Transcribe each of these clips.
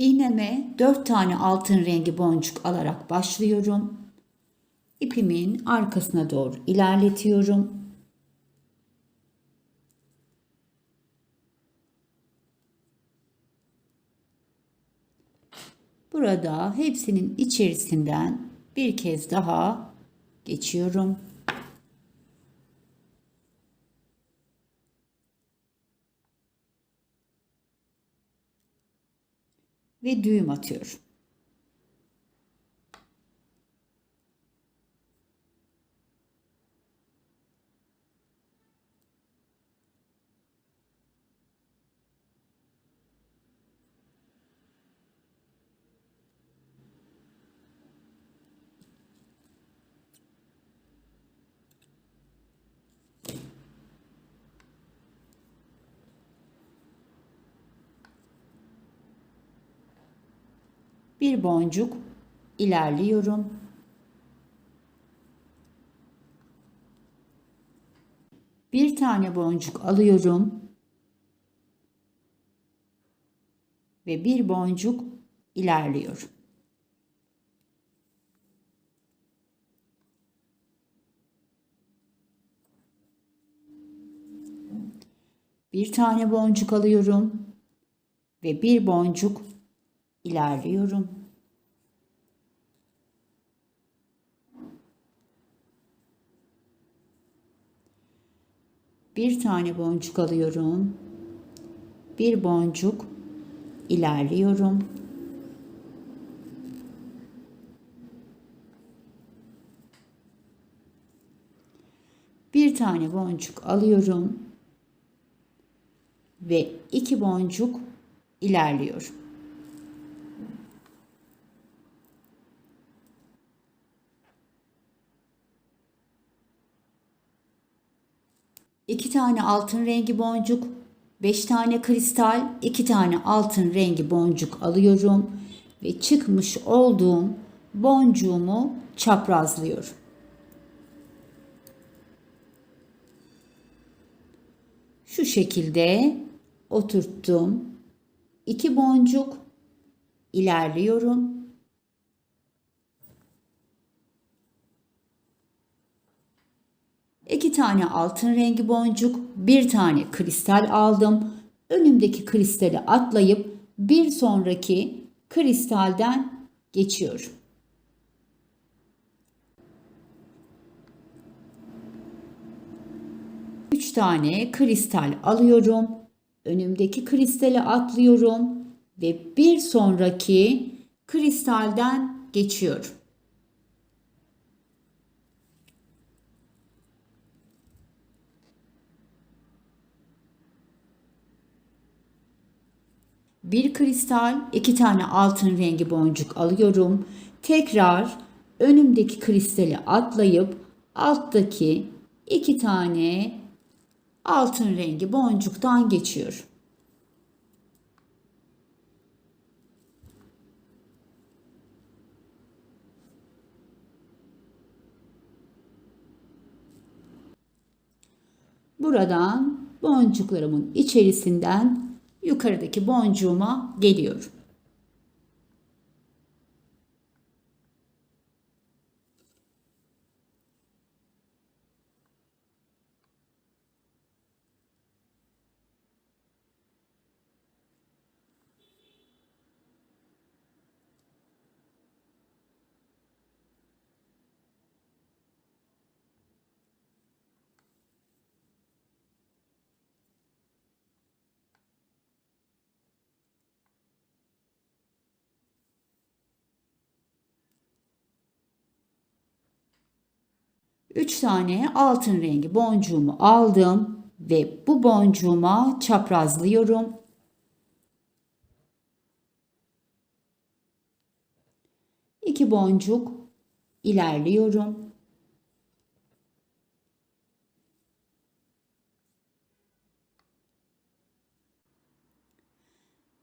İğneme 4 tane altın rengi boncuk alarak başlıyorum. İpimin arkasına doğru ilerletiyorum. Burada hepsinin içerisinden bir kez daha geçiyorum. Ve düğüm atıyorum. Bir boncuk ilerliyorum. Bir tane boncuk alıyorum. Ve bir boncuk ilerliyorum. Bir tane boncuk alıyorum ve bir boncuk ilerliyorum. Bir tane boncuk alıyorum. Bir boncuk ilerliyorum. Bir tane boncuk alıyorum ve iki boncuk ilerliyorum. İki tane altın rengi boncuk, beş tane kristal, iki tane altın rengi boncuk alıyorum ve çıkmış olduğum boncuğumu çaprazlıyorum. Şu şekilde oturttum. İki boncuk ilerliyorum. İki tane altın rengi boncuk, bir tane kristal aldım. Önümdeki kristali atlayıp bir sonraki kristalden geçiyorum. Üç tane kristal alıyorum. Önümdeki kristali atlıyorum ve bir sonraki kristalden geçiyorum. Bir kristal, iki tane altın rengi boncuk alıyorum. Tekrar önümdeki kristali atlayıp alttaki iki tane altın rengi boncuktan geçiyor. Buradan boncuklarımın içerisinden yukarıdaki boncuğuma geliyorum. Üç tane altın rengi boncuğumu aldım ve bu boncuğuma çaprazlıyorum. İki boncuk ilerliyorum.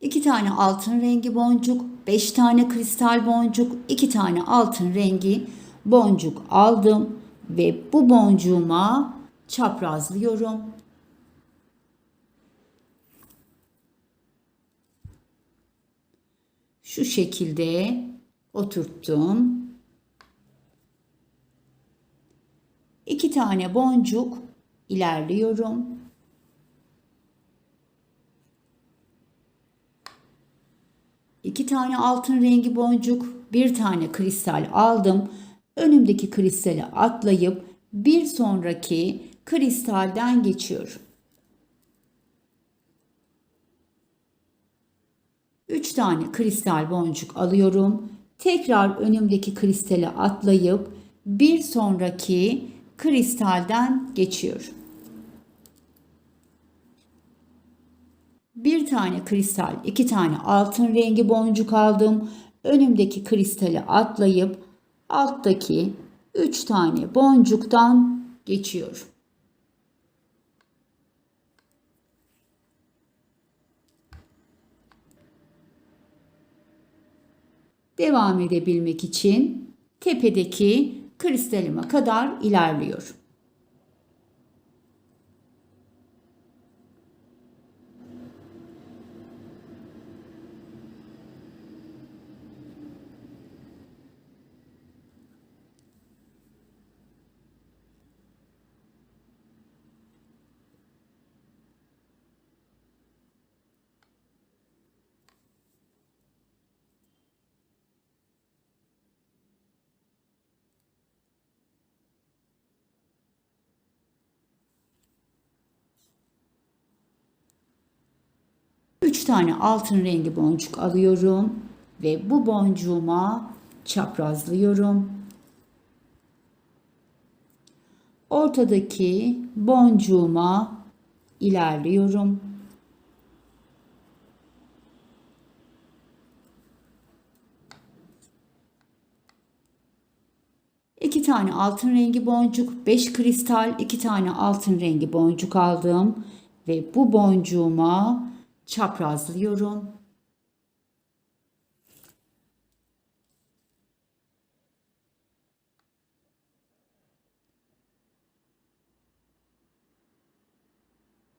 İki tane altın rengi boncuk, beş tane kristal boncuk, iki tane altın rengi boncuk aldım ve bu boncuğuma çaprazlıyorum. Şu şekilde oturttum. İki tane boncuk ilerliyorum. İki tane altın rengi boncuk, bir tane kristal aldım. Önümdeki kristali atlayıp bir sonraki kristalden geçiyorum. Üç tane kristal boncuk alıyorum. Tekrar önümdeki kristali atlayıp bir sonraki kristalden geçiyorum. Bir tane kristal, iki tane altın rengi boncuk aldım. Önümdeki kristali atlayıp alttaki 3 tane boncuktan geçiyor. Devam edebilmek için tepedeki kristalime kadar ilerliyor. Üç tane altın rengi boncuk alıyorum ve bu boncuğuma çaprazlıyorum. Ortadaki boncuğuma ilerliyorum. İki tane altın rengi boncuk, beş kristal, iki tane altın rengi boncuk aldım ve bu boncuğuma çaprazlıyorum.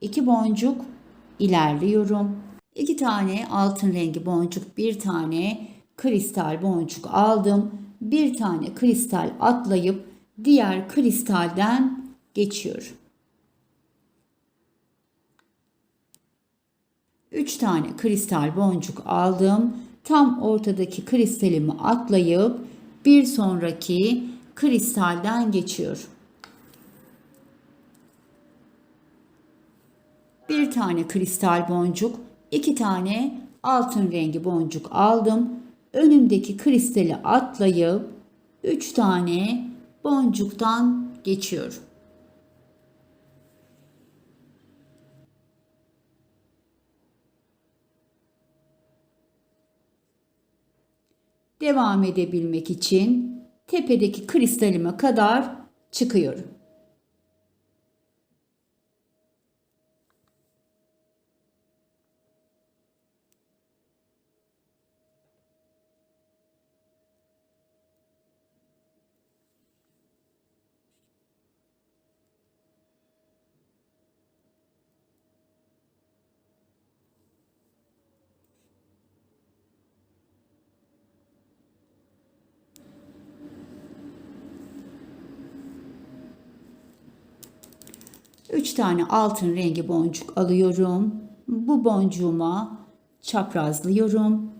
İki boncuk ilerliyorum. İki tane altın rengi boncuk, bir tane kristal boncuk aldım. Bir tane kristal atlayıp diğer kristalden geçiyorum. 3 tane kristal boncuk aldım. Tam ortadaki kristalimi atlayıp bir sonraki kristalden geçiyorum. Bir tane kristal boncuk, iki tane altın rengi boncuk aldım. Önümdeki kristali atlayıp üç tane boncuktan geçiyorum. Devam edebilmek için tepedeki kristalime kadar çıkıyorum. Üç tane altın rengi boncuk alıyorum. Bu boncuğuma çaprazlıyorum.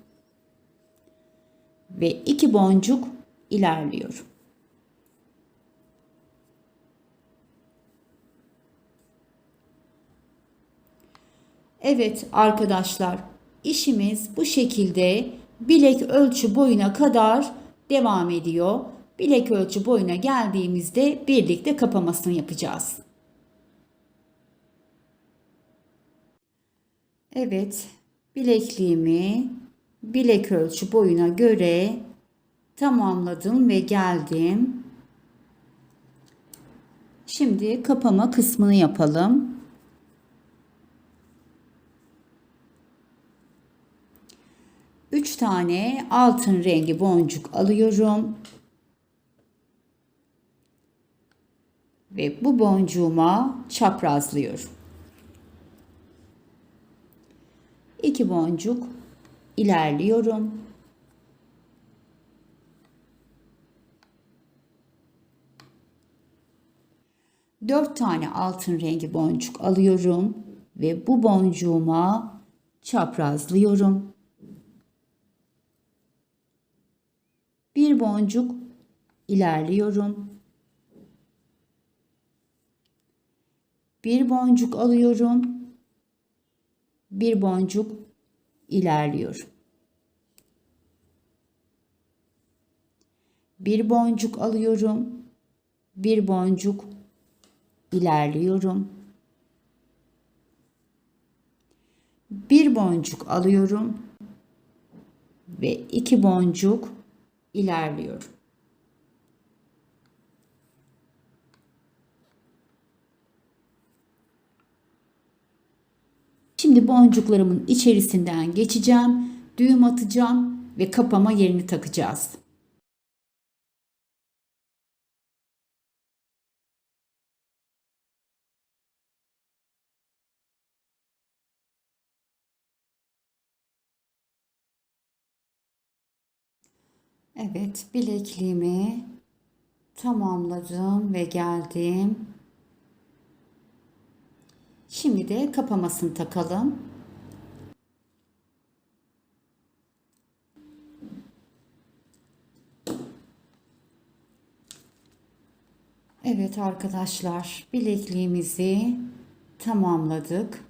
Ve iki boncuk ilerliyorum. Evet arkadaşlar işimiz bu şekilde bilek ölçü boyuna kadar devam ediyor. Bilek ölçü boyuna geldiğimizde birlikte kapamasını yapacağız. Evet, bilekliğimi bilek ölçü boyuna göre tamamladım ve geldim. Şimdi kapama kısmını yapalım. Üç tane altın rengi boncuk alıyorum. Ve bu boncuğuma çaprazlıyorum. İki boncuk ilerliyorum. Dört tane altın rengi boncuk alıyorum ve bu boncuğuma çaprazlıyorum. Bir boncuk ilerliyorum. Bir boncuk alıyorum bir boncuk ilerliyor. Bir boncuk alıyorum. Bir boncuk ilerliyorum. Bir boncuk alıyorum ve iki boncuk ilerliyorum. Şimdi boncuklarımın içerisinden geçeceğim. Düğüm atacağım ve kapama yerini takacağız. Evet, bilekliğimi tamamladım ve geldim. Şimdi de kapamasını takalım. Evet arkadaşlar bilekliğimizi tamamladık.